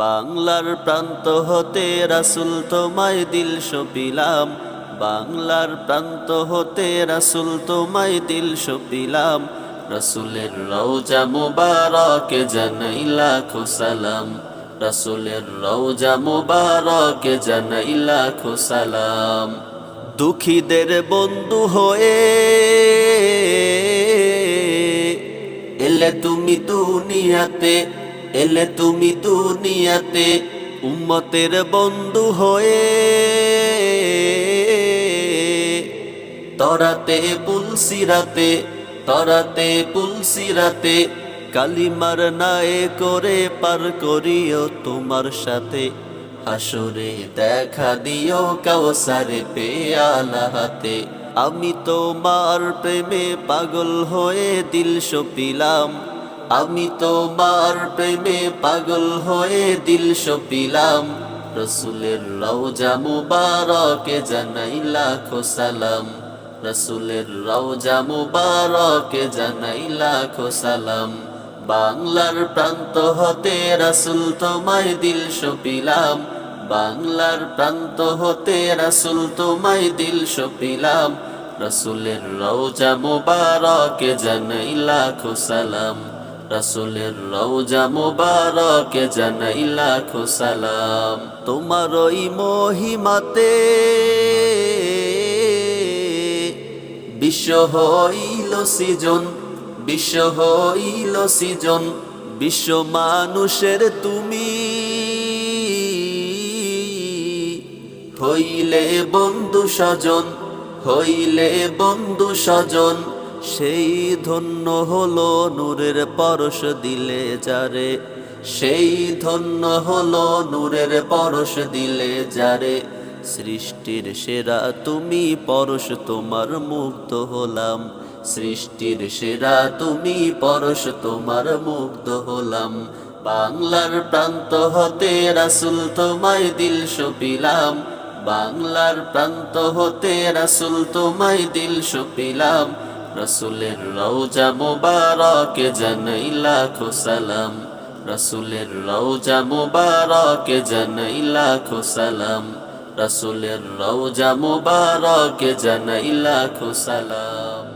বাংলার প্রান্ত হতে রাসুল তোমায় দিল সপিলাম। বাংলার প্রান্ত হতে রাসুল তোমায় দিল সপিলাম। রসুলের রওজা মুবারকে জানাই লাখো রসুলের রওজা মুবারকে জানাই লাখো দুঃখীদের বন্ধু হয়ে এলে তুমি দুনিয়াতে এলে তুমি দুনিয়াতে উম্মতের বন্ধু হয়ে তরাতে পুলসিরাতে তরাতে পুলসিরাতে কালিমার নায়ে করে পার করিও তোমার সাথে। হাসরে দেখা দিও কাউসারে পেয়ালা হাতে। আমি তোমার প্রেমে পাগল হয়ে দিল সপিলাম। আমি তোমার প্রেমে পাগল হয়ে দিল সপিলাম। রসুলের রওজা মুবারকে জানাই লাখো সালাম। রসুলের রওজা মুবারকে জানাই লাখো সালাম। বাংলার প্রান্ত হতে রাসুল তোমায় দিল সপিলাম। বাংলার প্রান্ত হতে রাসুল তোমায় দিল সপিলাম। রসুলের রওজা মুবারকে জানাই লাখো সালাম। রসুলের রওজা মুবারকে জানাই লাখো তোমার ওই মহিমাতে বিশ্ব হইল সৃজন, বিশ্ব হইল সৃজন, বিশ্ব মানুষের তুমি হইলে বন্ধু স্বজন, হইলে বন্ধু স্বজন। সেই ধন্য হলো নূরের পরশ দিলে যারে। সেই ধন্য হলো নূরের পরশ দিলে যারে। সৃষ্টির সেরা তুমি পরশ, তোমার মুগ্ধ হলাম। সৃষ্টির সেরা তুমি পরশ, তোমার মুগ্ধ হলাম। বাংলার প্রান্ত হতে রাসুল তোমায় দিল সপিলাম। বাংলার প্রান্ত হতে রাসুল তোমায় দিল সপিলাম। রসুলের রওজা মুবারকে জানাই লাখো সালাম রসুলের রওজা মুবারকে জানাই লাখো সালাম রসুলের রওজা মুবারকে জানাই লাখো সালাম